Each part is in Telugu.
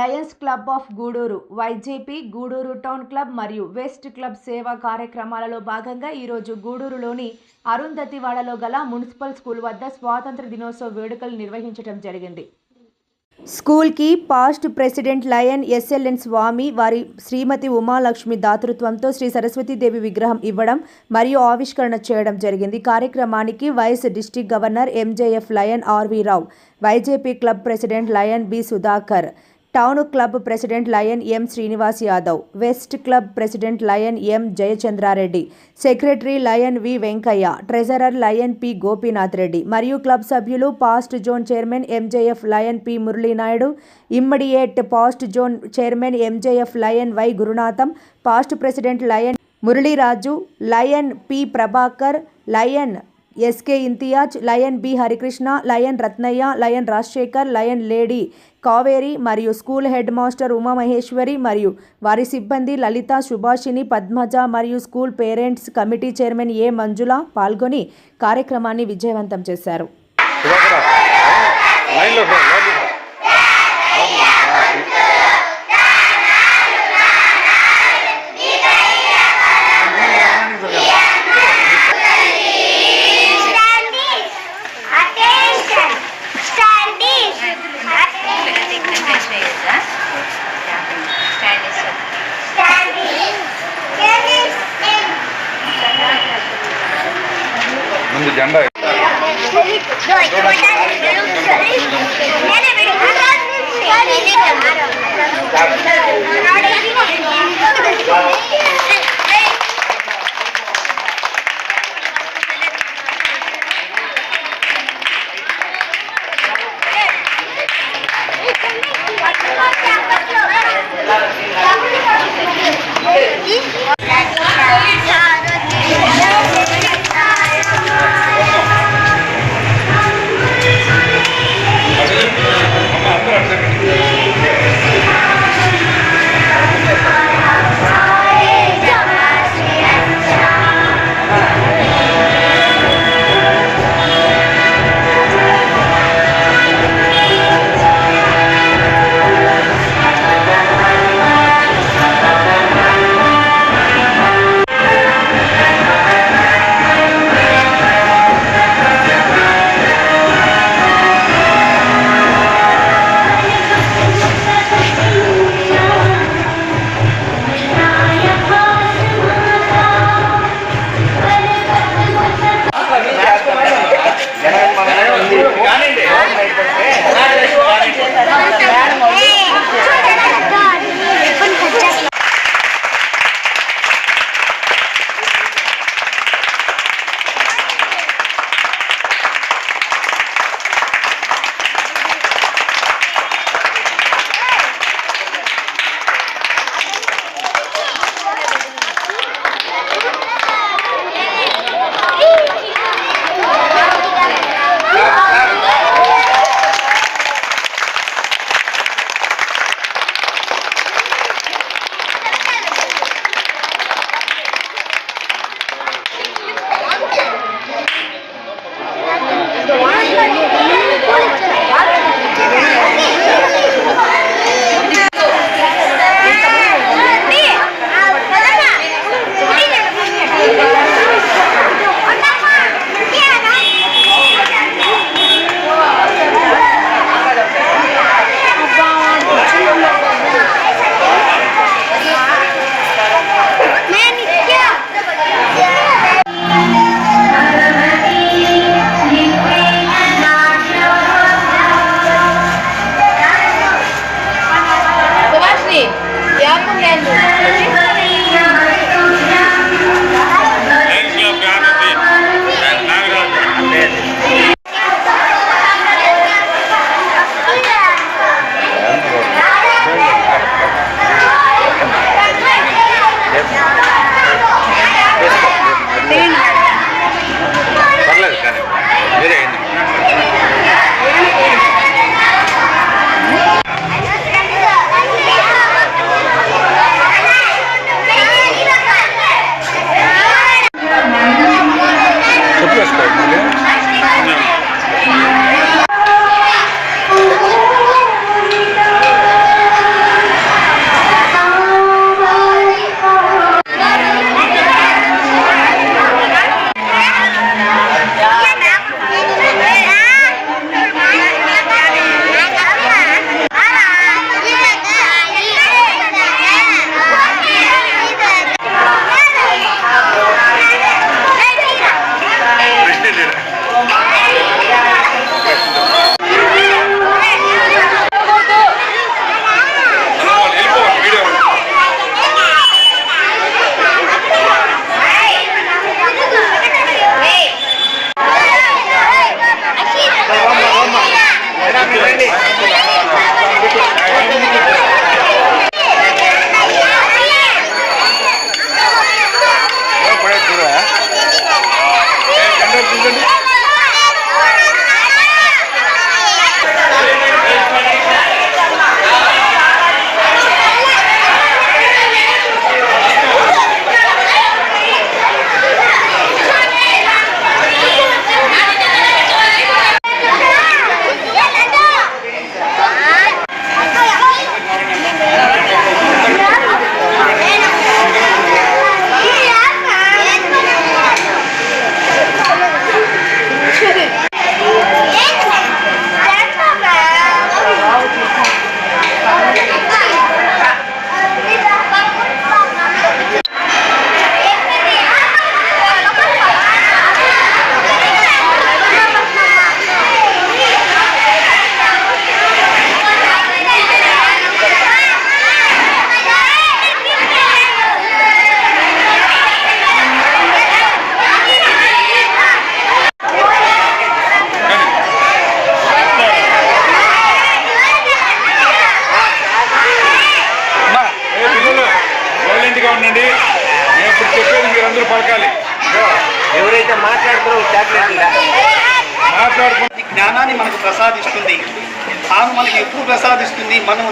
Lions club of Gudur Y J P Gudur town club మరియు వెస్ట్ క్లబ్ సేవా కార్యక్రమాలలో భాగంగా ఈరోజు గూడూరులోని అరుంధతివాడలో గల మున్సిపల్ స్కూల్ వద్ద స్వాతంత్ర దినోత్సవ వేడుకలు నిర్వహించడం జరిగింది. స్కూల్కి past president lion S L N Swamy వారి శ్రీమతి ఉమాలక్ష్మి దాతృత్వంతో శ్రీ సరస్వతీదేవి విగ్రహం ఇవ్వడం మరియు ఆవిష్కరణ చేయడం జరిగింది. కార్యక్రమానికి vice district governor M J F lion R V Rao Y J P club president lion B Sudhakar town club president lion M Srinivas Yadav west club president lion M Jayachandrareddy secretary lion V Venkaiah treasurer lion P Gopinath Reddy మరియు క్లబ్ సభ్యులు past zone chairman M J F lion P Muralinaidu immediate past zone chairman M J F lion Y Gurunatham past president lion Muraliraju lion P Prabhakar lion S K Imtiaz lion B Harikrishna lion Ratnaiah lion Rajasekhar lion lady Kaveri మరియు స్కూల్ హెడ్ మాస్టర్ ఉమామహేశ్వరి మరియు వారి సిబ్బంది లలిత సుభాషిణి పద్మజ మరియు school parents committee chairman A. Manjula పాల్గొని కార్యక్రమాన్ని విజయవంతం చేశారు.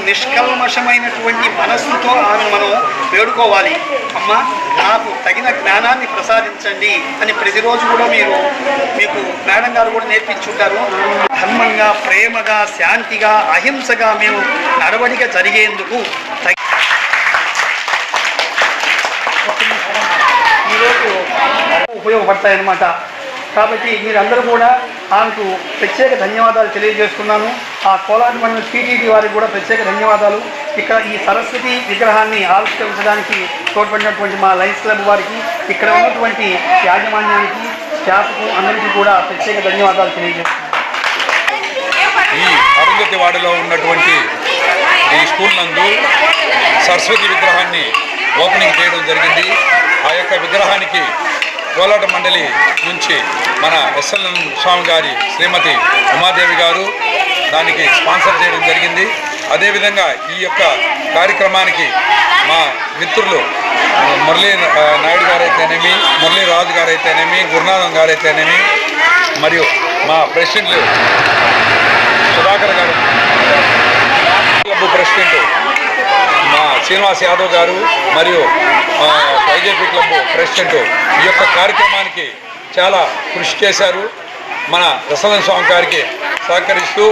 నిష్కల్మషమైనటువంటి మనస్సుతో ఆమె మనం వేడుకోవాలి. అమ్మ నాకు తగిన జ్ఞానాన్ని ప్రసాదించండి అని ప్రతిరోజు కూడా మీరు మీకు మేడం గారు కూడా నేర్పించుంటారు. ధర్మంగా ప్రేమగా శాంతిగా అహింసగా మేము నడవడిక జరిగేందుకు ఉపయోగపడతాయన్నమాట. కాబట్టి మీరందరూ కూడా ఆమెకు ప్రత్యేక ధన్యవాదాలు తెలియజేస్తున్నాను ఆ కోలాటి మండలం టీటీడీ వారికి కూడా ప్రత్యేక ధన్యవాదాలు. ఇక్కడ ఈ సరస్వతి విగ్రహాన్ని ఆవిష్కరించడానికి తోడ్పడినటువంటి మా లయన్స్ క్లబ్ వారికి ఇక్కడ ఉన్నటువంటి యాజమాన్యానికి స్టాఫ్కు అందరికీ కూడా ప్రత్యేక ధన్యవాదాలు తెలియజేస్తున్నాను. ఈ అరుంధతి ఉన్నటువంటి ఈ స్కూల్ నందు సరస్వతి విగ్రహాన్ని ఓపెనింగ్ చేయడం జరిగింది. ఆ యొక్క విగ్రహానికి కోలాట మండలి నుంచి మన ఎస్ఎల్ఎన్ స్వామి గారి శ్రీమతి ఉమాదేవి గారు దానికి స్పాన్సర్ చేయడం జరిగింది. అదేవిధంగా ఈ యొక్క కార్యక్రమానికి మా మిత్రులు మురళీ నాయుడు గారైతేనేమి మురళీరాజు గారైతేనేమి గురునాథం గారైతేనేమి మరియు మా ప్రెసిడెంట్లు సుధాకర్ గారు. క్లబ్ ప్రెసిడెంట్ శ్రీనివాస్ యాదవ్ గారు మరియు మా వైజేపీ క్లబ్ ప్రెసిడెంట్ ఈ యొక్క కార్యక్రమానికి చాలా కృషి చేశారు. మన రసవన్ స్వామి గారికి సహకరిస్తూ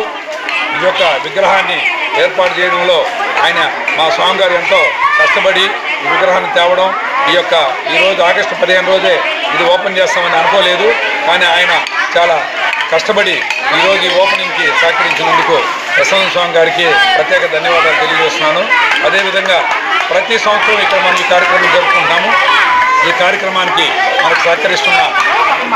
ఈ యొక్క విగ్రహాన్ని ఏర్పాటు చేయడంలో ఆయన మా స్వామి గారు ఎంతో కష్టపడి ఈ విగ్రహాన్ని తేవడం ఈ యొక్క ఈరోజు ఆగస్టు పదిహేను రోజే ఇది ఓపెన్ చేస్తామని అనుకోలేదు. కానీ ఆయన చాలా కష్టపడి ఈరోజు ఈ ఓపెనింగ్కి సహకరించినందుకు ప్రసన్న స్వామి గారికి ప్రత్యేక ధన్యవాదాలు తెలియజేస్తున్నాను అదేవిధంగా ప్రతి సంవత్సరం ఇక్కడ మనం ఈ కార్యక్రమం జరుపుకుంటాము ఈ కార్యక్రమానికి మనకు సహకరిస్తున్న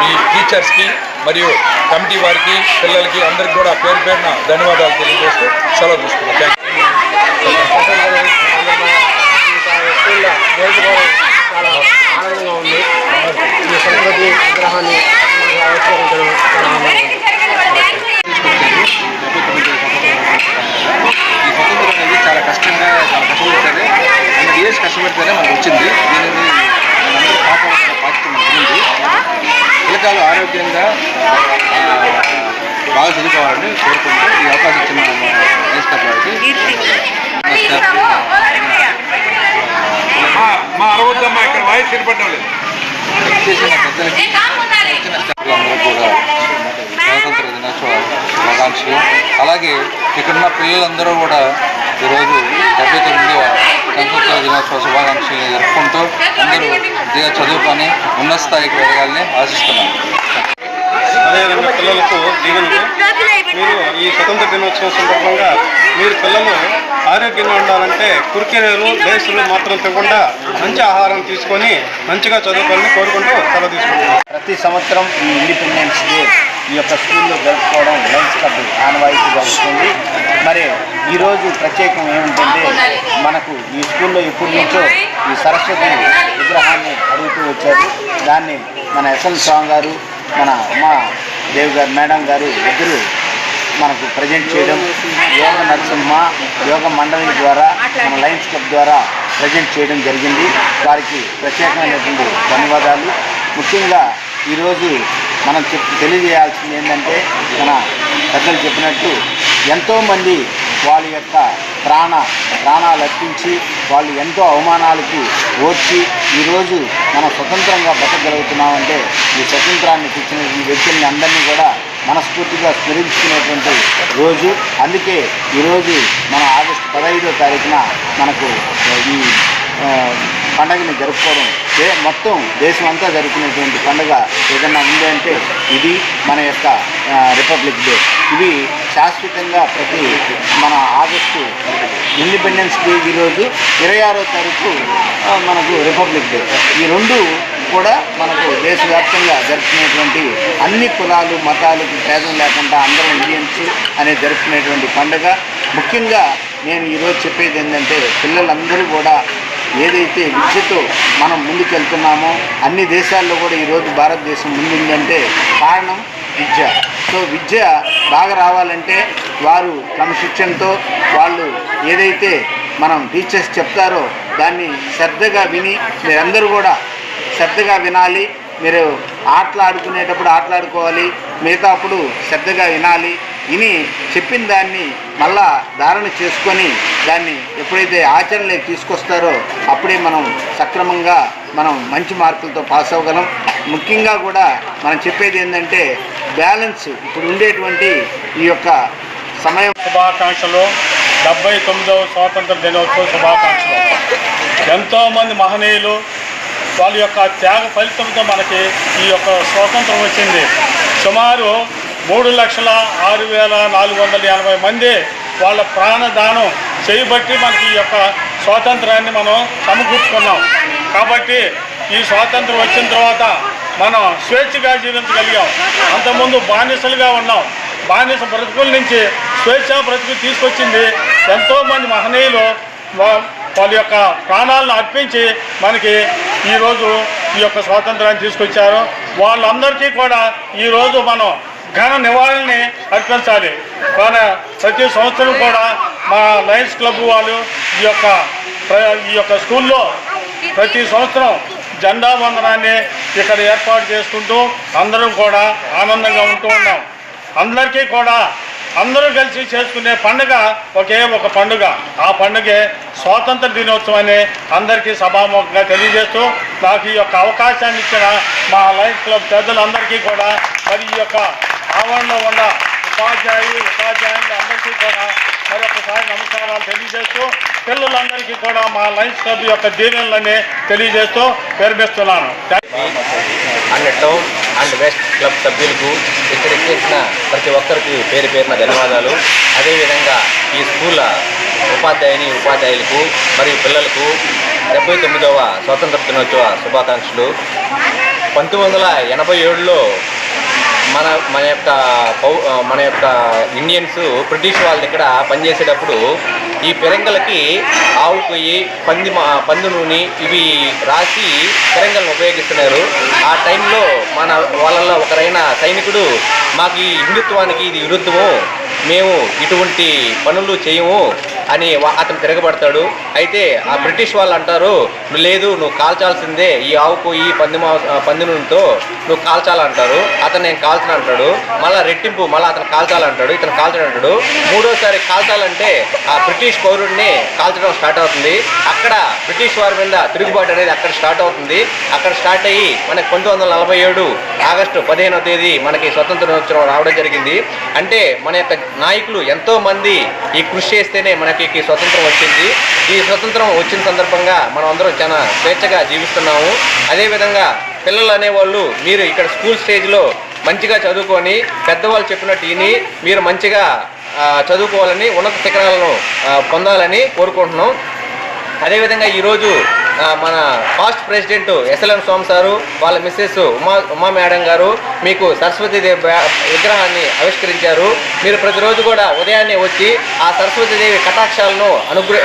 ఈ టీచర్స్కి మరియు కమిటీ వారికి పిల్లలకి అందరికి కూడా పేరు పేరున ధన్యవాదాలు తెలియజేస్తూ సెలవు తీసుకున్నాను థ్యాంక్ చాలా ఆనందంగా ఉంది ఈ సరస్వతి విగ్రహాన్ని ఆవిష్కరించడం చాలా ఆనందంగా ఉంది ఈ స్వతంత్రం అనేది చాలా కష్టంగా చాలా కష్టపడితేనే ఎనిమిది ఇయర్స్ కష్టపడితేనే మనకు వచ్చింది దీనిని మనందరూ కాపాడాల్సిన బాధ్యత మనకు ఉంది పిల్లకాయలు ఆరోగ్యంగా బాగా చదువుకోవాలని కోరుకుంటూ ఈ అవకాశం ఇచ్చిన మా అరవద్దమ్మా ఇక్కడ వాయిస్ వినపడడం లేదు. పెద్దలకి వచ్చిన కూడా స్వాతంత్ర దినోత్సవ శుభాకాంక్షలు అలాగే ఇక్కడున్న పిల్లలందరూ కూడా ఈరోజు డెబ్బై తొమ్మిదవ స్వాతంత్ర దినోత్సవ శుభాకాంక్షలు జరుపుకుంటూ అందరూ ఇదిగా చదువుకొని ఉన్నత స్థాయికి వెళ్ళాలని ఆశిస్తున్నాను. అదేవిధంగా పిల్లలకు దీవెనలు. మీరు ఈ స్వతంత్ర దినోత్సవం సందర్భంగా మీరు పిల్లలు ఆరోగ్యంగా ఉండాలంటే కుర్కెలు లేసులు మాత్రం తినకుండా మంచి ఆహారం తీసుకొని మంచిగా చదువుకోవాలని కోరుకుంటూ సెలవు తీసుకుంటున్నాను ప్రతి సంవత్సరం ఈ ఇండిపెండెన్స్ డే ఈ యొక్క స్కూల్లో జరుపుకోవడం లైన్స్ క్లబ్ ఆనవాయితీగా వస్తుంది. మరి ఈరోజు ప్రత్యేకం ఏమిటంటే మనకు ఈ స్కూల్లో ఎప్పటి నుంచో ఈ సరస్వతి విగ్రహాన్ని అడుగుతూ వచ్చారు. దాన్ని మన ఎస్ఎం స్వామి గారు మన ఉమా దేవ్ గారు మేడం గారు ఇద్దరు మనకు ప్రజెంట్ చేయడం. యోగ నరసింహ యోగ మండలి ద్వారా మన లయన్స్ క్లబ్ ద్వారా ప్రజెంట్ చేయడం జరిగింది. వారికి ప్రత్యేకమైనటువంటి ధన్యవాదాలు. ముఖ్యంగా ఈరోజు మనం చెప్ తెలియజేయాల్సింది ఏంటంటే మన పెద్దలు చెప్పినట్టు ఎంతోమంది వాళ్ళ యొక్క ప్రాణ ప్రాణాలు అర్పించి వాళ్ళు ఎంతో అవమానాలకి ఓర్చి ఈరోజు మనం స్వతంత్రంగా బతకగలుగుతున్నామంటే ఈ స్వతంత్రాన్ని తెచ్చినటువంటి వ్యక్తుల్ని అందరినీ కూడా మనస్ఫూర్తిగా స్మరించుకునేటువంటి రోజు. అందుకే ఈరోజు మన ఆగస్టు పదహైదో తారీఖున మనకు ఈ పండగని జరుపుకోవడం. దే మొత్తం దేశం అంతా జరుపుకునేటువంటి పండుగ ఏదన్నా ఉంది అంటే ఇది మన యొక్క రిపబ్లిక్ డే ఇవి శాశ్వతంగా ప్రతి మన ఆగస్టు ఇండిపెండెన్స్ డే ఈరోజు ఇరవై ఆరో తారీఖు మనకు రిపబ్లిక్ డే ఈ రెండు కూడా మనకు దేశవ్యాప్తంగా జరుపుకునేటువంటి అన్ని కులాలు మతాలకు భేదం లేకుండా అందరం ఇండియన్స్ అనేది జరుపుకునేటువంటి పండుగ. ముఖ్యంగా నేను ఈరోజు చెప్పేది ఏంటంటే పిల్లలందరూ కూడా ఏదైతే విద్యతో మనం ముందుకెళ్తున్నామో అన్ని దేశాల్లో కూడా ఈరోజు భారతదేశం ముందుందంటే కారణం విద్య. సో విద్య బాగా రావాలంటే వారు క్రమశిక్షణతో వాళ్ళు ఏదైతే మనం టీచర్స్ చెప్తారో దాన్ని శ్రద్ధగా విని మీరందరూ కూడా శ్రద్ధగా వినాలి. మీరు ఆటలు ఆడుకునేటప్పుడు ఆటలాడుకోవాలి మిగతా అప్పుడు శ్రద్ధగా వినాలి. ఇని చెప్పిన దాన్ని మళ్ళా ధారణ చేసుకొని దాన్ని ఎప్పుడైతే ఆచరణలోకి తీసుకొస్తారో అప్పుడే మనం సక్రమంగా మనం మంచి మార్కులతో పాస్ అవ్వగలం. ముఖ్యంగా కూడా మనం చెప్పేది ఏంటంటే బ్యాలెన్స్ ఇప్పుడు ఉండేటువంటి ఈ యొక్క సమయం. శుభాకాంక్షలు. డెబ్బై తొమ్మిదవ స్వాతంత్ర దినోత్సవ శుభాకాంక్షలు. ఎంతోమంది మహనీయులు వాళ్ళ యొక్క త్యాగ ఫలితంతో మనకి ఈ యొక్క స్వాతంత్రం వచ్చింది. సుమారు మూడు లక్షల ఆరు వేల నాలుగు వందల ఎనభై మంది వాళ్ళ ప్రాణదానం చేయబట్టి మనకి ఈ యొక్క స్వాతంత్రాన్ని మనం సమకూర్చుకున్నాం. కాబట్టి ఈ స్వాతంత్రం వచ్చిన తర్వాత మనం స్వేచ్ఛగా జీవించగలిగాం. అంతకుముందు బానిసలుగా ఉన్నాం. బానిస బ్రతుకుల నుంచి స్వేచ్ఛ బ్రతుకు తీసుకొచ్చింది ఎంతోమంది మహనీయులు వా- వాళ్ళ యొక్క ప్రాణాలను అర్పించి మనకి ఈరోజు ఈ యొక్క స్వాతంత్రాన్ని తీసుకొచ్చారు. వాళ్ళందరికీ కూడా ఈరోజు మనం ఘన నివాళిని అర్పించాలి. కానీ ప్రతి సంవత్సరం కూడా మా లయన్స్ క్లబ్ వాళ్ళు ఈ యొక్క ప్ర- ఈ యొక్క స్కూల్లో ప్రతి సంవత్సరం జెండా వందనాన్ని ఇక్కడ ఏర్పాటు చేసుకుంటూ అందరం కూడా ఆనందంగా ఉంటూ ఉన్నాం. అందరికీ కూడా అందరూ కలిసి చేసుకునే పండుగ ఒకే ఒక పండుగ. ఆ పండుగే స్వాతంత్ర దినోత్సవాన్ని అందరికీ సభాముఖంగా తెలియజేస్తూ నాకు ఈ యొక్క అవకాశాన్ని ఇచ్చిన మా లైఫ్ క్లబ్ పెద్దలందరికీ కూడా మరి ఈ యొక్క ఆవరణలో ఉన్న ఉపాధ్యాయులు ఉపాధ్యాయులు అందరికీ కూడా మరి ఒకసారి నమస్కారాలు తెలియజేస్తూ పిల్లలందరికీ కూడా మా లైన్స్ క్లబ్ యొక్క దీవెనలని తెలియజేస్తూ పేర్మిస్తున్నాను and town and west club సభ్యులకు ఇక్కడ చేసిన ప్రతి ఒక్కరికి పేరు పేరున ధన్యవాదాలు. అదేవిధంగా ఈ స్కూల్ ఉపాధ్యాయుని ఉపాధ్యాయులకు మరియు పిల్లలకు డెబ్బై తొమ్మిదవ స్వాతంత్ర దినోత్సవ శుభాకాంక్షలు. పంతొమ్మిది వందల ఎనభై ఏడులో మన మన యొక్క పౌ మన యొక్క ఇండియన్స్ బ్రిటిష్ వాళ్ళ దగ్గర పనిచేసేటప్పుడు ఈ పెరంగలకి ఆవు పొయ్యి పంది మా పంది నూనె ఇవి రాసి పెరంగలను ఉపయోగిస్తున్నారు. ఆ టైంలో మన వాళ్ళల్లో ఒకరైన సైనికుడు మాకు ఈ హిందుత్వానికి ఇది విరుద్ధము. మేము ఇటువంటి పనులు చేయము. అని అతను తిరగబడతాడు. అయితే ఆ బ్రిటిష్ వాళ్ళు అంటారు "నువ్వు లేదు నువ్వు కాల్చాల్సిందే ఈ ఆవు ఈ పంది పందినుతో పంది నువ్వు కాల్చాలంటారు. అతను నేను కాల్చను అంటాడు. మళ్ళీ రెట్టింపు మళ్ళీ అతను కాల్చాలంటాడు ఇతను కాల్చాలంటాడు మూడోసారి కాల్చాలంటే ఆ బ్రిటిష్ పౌరుడిని కాల్చడం స్టార్ట్ అవుతుంది. అక్కడ బ్రిటిష్ వారి మీద తిరుగుబాటు అనేది అక్కడ స్టార్ట్ అవుతుంది. అక్కడ స్టార్ట్ అయ్యి మనకి పంతొమ్మిది వందల నలభై ఏడు ఆగస్టు పదిహేనవ తేదీ మనకి స్వతంత్ర దినోత్సవం రావడం జరిగింది. అంటే మన యొక్క నాయకులు ఎంతోమంది ఈ కృషి చేస్తేనే మన పార్టీకి స్వతంత్రం వచ్చింది. ఈ స్వతంత్రం వచ్చిన సందర్భంగా మనం అందరం చాలా స్వేచ్ఛగా జీవిస్తున్నాము. అదేవిధంగా పిల్లలు అనేవాళ్ళు మీరు ఇక్కడ స్కూల్ స్టేజ్లో మంచిగా చదువుకొని పెద్దవాళ్ళు చెప్పినట్టు విని మీరు మంచిగా చదువుకోవాలని ఉన్నత శిఖరాలను పొందాలని కోరుకుంటున్నాం. అదేవిధంగా ఈరోజు మన past president S L M Swamy sir వాళ్ళ మిస్సెస్ ఉమా ఉమా మేడం గారు మీకు సరస్వతీదేవి విగ్రహాన్ని ఆవిష్కరించారు. మీరు ప్రతిరోజు కూడా ఉదయాన్నే వచ్చి ఆ సరస్వతీదేవి కటాక్షాలను అనుగ్ర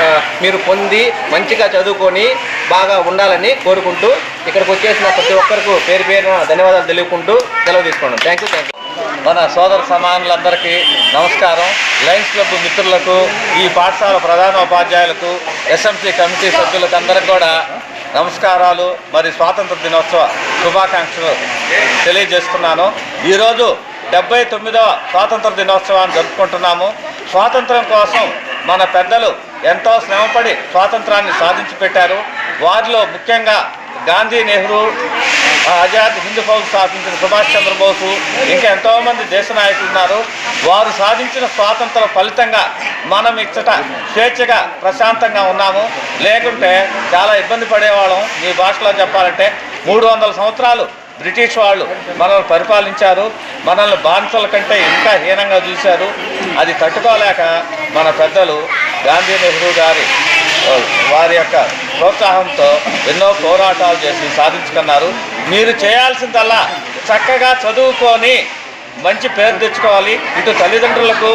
మీరు పొంది మంచిగా చదువుకొని బాగా ఉండాలని కోరుకుంటూ ఇక్కడికి వచ్చేసిన ప్రతి ఒక్కరికి పేరు పేరున ధన్యవాదాలు తెలియకుంటూ సెలవు తీసుకోండి థ్యాంక్ యూ థ్యాంక్ యూ మన సోదర సమానులందరికీ నమస్కారం. లయన్స్ క్లబ్ మిత్రులకు ఈ పాఠశాల ప్రధానోపాధ్యాయులకు ఎస్ఎంసీ కమిటీ సభ్యులకు అందరికి కూడా నమస్కారాలు. మరి స్వాతంత్ర దినోత్సవ శుభాకాంక్షలు తెలియజేస్తున్నాను. ఈరోజు డెబ్బై తొమ్మిదవ స్వాతంత్ర దినోత్సవాన్ని జరుపుకుంటున్నాము. స్వాతంత్రం కోసం మన పెద్దలు ఎంతో శ్రమపడి స్వాతంత్రాన్ని సాధించి పెట్టారు. వారిలో ముఖ్యంగా గాంధీ నెహ్రూ ఆజాద్ హిందూ ఫౌజ్ స్థాపించిన సుభాష్ చంద్రబోసు ఇంకా ఎంతోమంది దేశ నాయకులు ఉన్నారు. వారు సాధించిన స్వాతంత్ర ఫలితంగా మనం ఇచ్చట స్వేచ్ఛగా ప్రశాంతంగా ఉన్నాము. లేకుంటే చాలా ఇబ్బంది పడేవాళ్ళం. మీ భాషలో చెప్పాలంటే మూడు వందల సంవత్సరాలు బ్రిటిష్ వాళ్ళు మనల్ని పరిపాలించారు మనల్ని బానిసల కంటే ఇంకా హీనంగా చూశారు. అది తట్టుకోలేక మన పెద్దలు గాంధీ నెహ్రూ గారి వారి యొక్క ప్రోత్సాహంతో ఎన్నో పోరాటాలు చేసి సాధించుకున్నారు. మీరు చేయాల్సిందల్లా చక్కగా చదువుకొని మంచి పేరు తెచ్చుకోవాలి. ఇటు తల్లిదండ్రులకు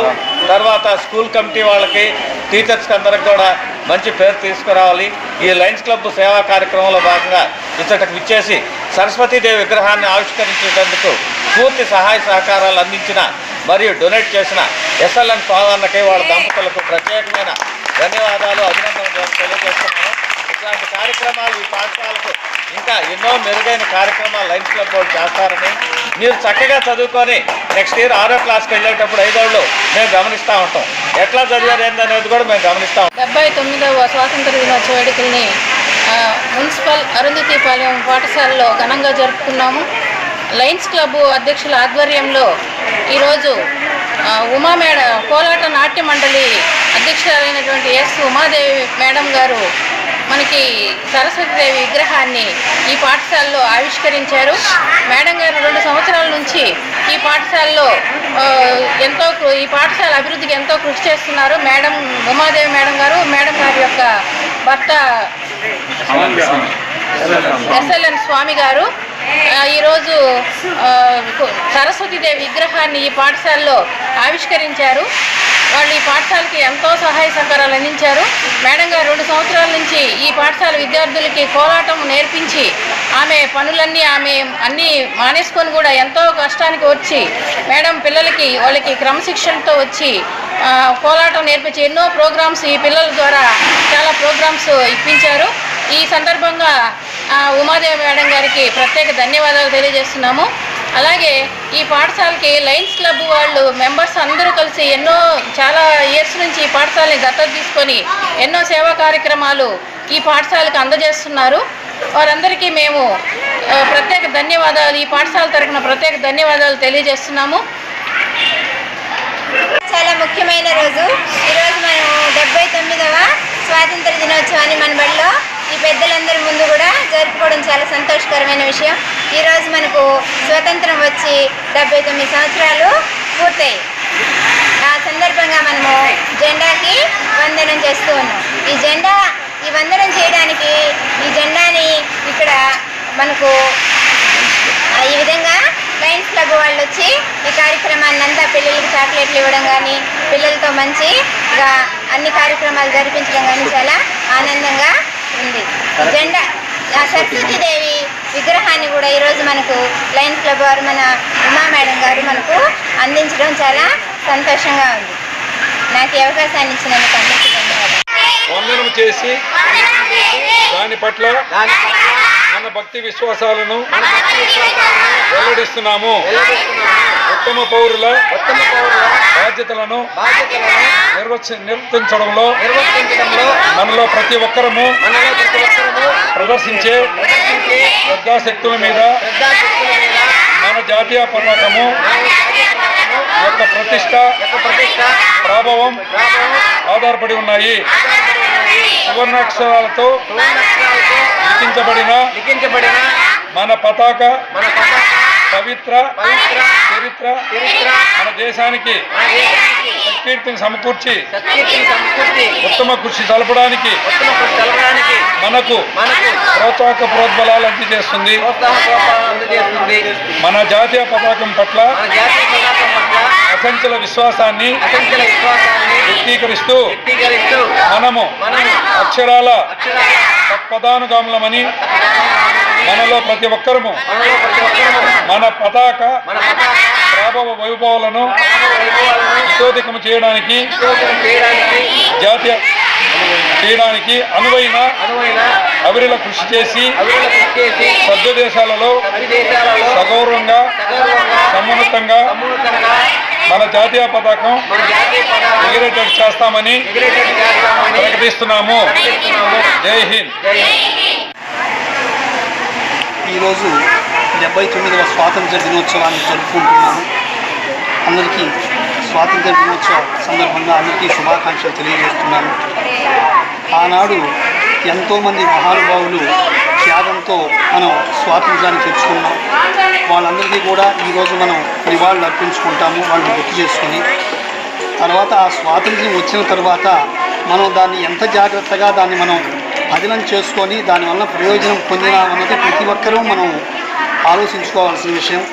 తర్వాత స్కూల్ కమిటీ వాళ్ళకి టీచర్స్కి అందరికి కూడా మంచి పేరు తీసుకురావాలి. ఈ లయన్స్ క్లబ్ సేవా కార్యక్రమంలో భాగంగా ఇచ్చటకు విచ్చేసి సరస్వతీదేవి విగ్రహాన్ని ఆవిష్కరించేందుకు పూర్తి సహాయ సహకారాలు అందించిన మరియు డొనేట్ చేసిన ఎస్ఎల్ఎన్ ఫాదర్లకి వాళ్ళ దంపతులకు ప్రత్యేకమైన ధన్యవాదాలు అభినందనలు తెలియజేస్తున్నాను. ఇట్లాంటి కార్యక్రమాలు ఈ పాఠశాలకు ఇంకా ఎన్నో మెరుగైన కార్యక్రమాలు లైన్స్ క్లబ్ వాళ్ళు చేస్తారని మీరు చక్కగా చదువుకొని నెక్స్ట్ ఇయర్ ఆరో క్లాస్కి వెళ్ళేటప్పుడు ఐదోళ్ళు మేము గమనిస్తూ ఉంటాం. ఎట్లా చదివారు ఏందనేది కూడా మేము గమనిస్తూ ఉంటాం. డెబ్బై తొమ్మిదవ స్వాతంత్ర దినోత్సవ వేడుకల్ని మున్సిపల్ మున్సిపల్ అరుంధతిపాలెం పాఠశాలలో ఘనంగా జరుపుకున్నాము. లయన్స్ క్లబ్ అధ్యక్షుల ఆధ్వర్యంలో ఈరోజు ఉమా మేడ కోలాట నాట్య మండలి అధ్యక్షురాలైనటువంటి ఎస్ ఉమాదేవి మేడం గారు మనకి సరస్వతిదేవి విగ్రహాన్ని ఈ పాఠశాలలో ఆవిష్కరించారు. మేడం గారు రెండు సంవత్సరాల నుంచి ఈ పాఠశాలలో ఎంతో ఈ పాఠశాల అభివృద్ధికి ఎంతో కృషి చేస్తున్నారు. మేడం ఉమాదేవి మేడం గారు మేడం గారి యొక్క భర్త ఎస్ఎల్ఎన్ స్వామి గారు. ఈరోజు సరస్వతిదేవి సరస్వతీదేవి విగ్రహాన్ని ఈ పాఠశాలలో ఆవిష్కరించారు. వాళ్ళు ఈ పాఠశాలకి ఎంతో సహాయ సహకారాలు అందించారు. మేడం గారు రెండు సంవత్సరాల నుంచి ఈ పాఠశాల విద్యార్థులకి కోలాటం నేర్పించి ఆమె పనులన్నీ ఆమె అన్నీ మానేసుకొని కూడా ఎంతో కష్టానికి వచ్చి మేడం పిల్లలకి వాళ్ళకి క్రమశిక్షణతో వచ్చి కోలాటం నేర్పించి ఎన్నో ప్రోగ్రామ్స్ ఈ పిల్లల ద్వారా చాలా ప్రోగ్రామ్స్ ఇప్పించారు. ఈ సందర్భంగా ఉమాదేవి మేడం గారికి ప్రత్యేక ధన్యవాదాలు తెలియజేస్తున్నాము. అలాగే ఈ పాఠశాలకి లయన్స్ క్లబ్ వాళ్ళు మెంబర్స్ అందరూ కలిసి ఎన్నో చాలా ఇయర్స్ నుంచి ఈ పాఠశాలని దత్తత తీసుకొని ఎన్నో సేవా కార్యక్రమాలు ఈ పాఠశాలకు అందజేస్తున్నారు. వారందరికీ మేము ప్రత్యేక ధన్యవాదాలు ఈ పాఠశాల తరఫున ప్రత్యేక ధన్యవాదాలు తెలియజేస్తున్నాము. చాలా ముఖ్యమైన రోజు. ఈరోజు మనం డెబ్బై తొమ్మిదవ స్వాతంత్ర దినోత్సవాన్ని మన బడిలో ఈ పెద్దలందరి ముందు కూడా జరుపుకోవడం చాలా సంతోషకరమైన విషయం. ఈరోజు మనకు స్వతంత్రం వచ్చి డెబ్బై తొమ్మిది సంవత్సరాలు పూర్తయి. ఆ సందర్భంగా మనము జెండాకి వందనం చేస్తూ ఉన్నాం. ఈ జెండా ఈ వందనం చేయడానికి ఈ జెండాని ఇక్కడ మనకు ఈ విధంగా లయన్స్ క్లబ్ వాళ్ళు వచ్చి ఈ కార్యక్రమాన్ని అంతా పిల్లలకి చాక్లెట్లు ఇవ్వడం కానీ పిల్లలతో మంచిగా అన్ని కార్యక్రమాలు జరిపించడం కానీ చాలా ఆనందంగా ఉంది. జెండా ఆ సరస్వతీదేవి విగ్రహాన్ని కూడా ఈరోజు మనకు లయన్స్ క్లబ్ వారు మన ఉమా మేడం గారు మనకు అందించడం చాలా సంతోషంగా ఉంది. నాకు ఈ అవకాశాన్ని ఇచ్చినందుకు అందరికీ ధన్యవాదాలు. వందనం చేసి దాని పట్ల మన భక్తి విశ్వాసాలను వెల్లడిస్తున్నాము. ఉత్తమ పౌరుల బాధ్యతలను నిర్వచ నిర్వర్తించడంలో మనలో ప్రతి ఒక్కరము ప్రదర్శించే శ్రద్ధాశక్తుల మీద మన జాతీయ పతాకము యొక్క ప్రతిష్ట ప్రభావం ఆధారపడి ఉన్నాయి. సువర్ణాక్షరాలతో లిఖించబడిన లిఖించబడిన మన పతాక మన పవిత్ర పవిత్ర చరిత్ర చరిత్ర మన దేశానికి సమకూర్చి సత్కీర్తిని సంస్కృతి ఉత్తమ కృషి తెలపడానికి మనకు ప్రోత్సాహక ప్రోద్బలాలు అందజేస్తుంది. మన జాతీయ పతాకం పట్ల అసంచల విశ్వాసాన్ని వ్యక్తీకరిస్తూ మనము అక్షరాల తత్పదానుగాములమని మనలో ప్రతి ఒక్కరము మన పతాక ప్రాభవ వైభవాలను వైభవాలను చేయడానికి జాతీయ చేయడానికి అనువైన అనువైన అవిరల కృషి చేసి అభివృద్ధి సభ్య దేశాలలో సగౌరవంగా సమున్నతంగా మన జాతీయ పతాకం మన ఎగిరేటట్టు చేస్తామని ప్రకటిస్తున్నాము జై హింద్. ఈరోజు డెబ్బై తొమ్మిదవ స్వాతంత్ర దినోత్సవాన్ని జరుపుకుంటున్నాము అందరికీ స్వాతంత్ర దినోత్సవ సందర్భంగా అందరికీ శుభాకాంక్షలు తెలియజేస్తున్నాను. ఆనాడు ఎంతోమంది మహానుభావులు త్యాగంతో మనం స్వాతంత్రాన్ని తెచ్చుకున్నాం. వాళ్ళందరికీ కూడా ఈరోజు మనం నివాళులు అర్పించుకుంటాము వాళ్ళని గుర్తు చేసుకొని. తర్వాత ఆ స్వాతంత్ర్యం వచ్చిన తర్వాత మనం దాన్ని ఎంత జాగ్రత్తగా దాన్ని మనం అధినం చేసుకొని దానివల్ల ప్రయోజనం పొందినామన్నది ప్రతి ఒక్కరూ మనం ఆలోచించుకోవాల్సిన విషయం.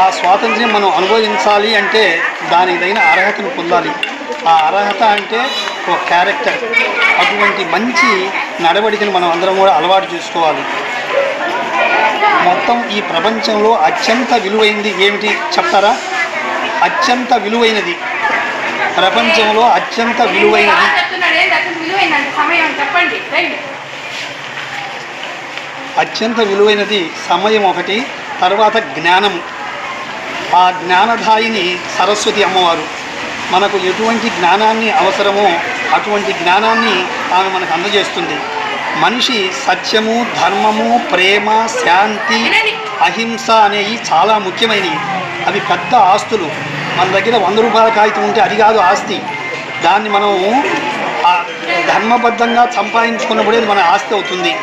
ఆ స్వాతంత్ర్యం మనం అనుభవించాలి అంటే దానిదైన అర్హతను పొందాలి. ఆ అర్హత అంటే ఒక క్యారెక్టర్ అటువంటి మంచి నడవడికను మనం అందరం కూడా అలవాటు చేసుకోవాలి. మొత్తం ఈ ప్రపంచంలో అత్యంత విలువైనది ఏమిటి చెప్తారా? అత్యంత విలువైనది. ప్రపంచంలో అత్యంత విలువైనది. అత్యంత విలువైనది సమయం ఒకటి తర్వాత జ్ఞానము. ఆ జ్ఞానదాయిని సరస్వతి అమ్మవారు. మనకు ఎటువంటి జ్ఞానాన్ని అవసరమో అటువంటి జ్ఞానాన్ని ఆమె మనకు అందజేస్తుంది. మనిషి సత్యము ధర్మము ప్రేమ శాంతి అహింస అనేవి చాలా ముఖ్యమైనవి. అవి పెద్ద ఆస్తులు. మన దగ్గర వంద రూపాయల కాగితం ఉంటే అది కాదు ఆస్తి. దాన్ని మనం ధర్మబద్ధంగా సంపాదించుకున్నప్పుడే అది మన ఆస్తి అవుతుంది.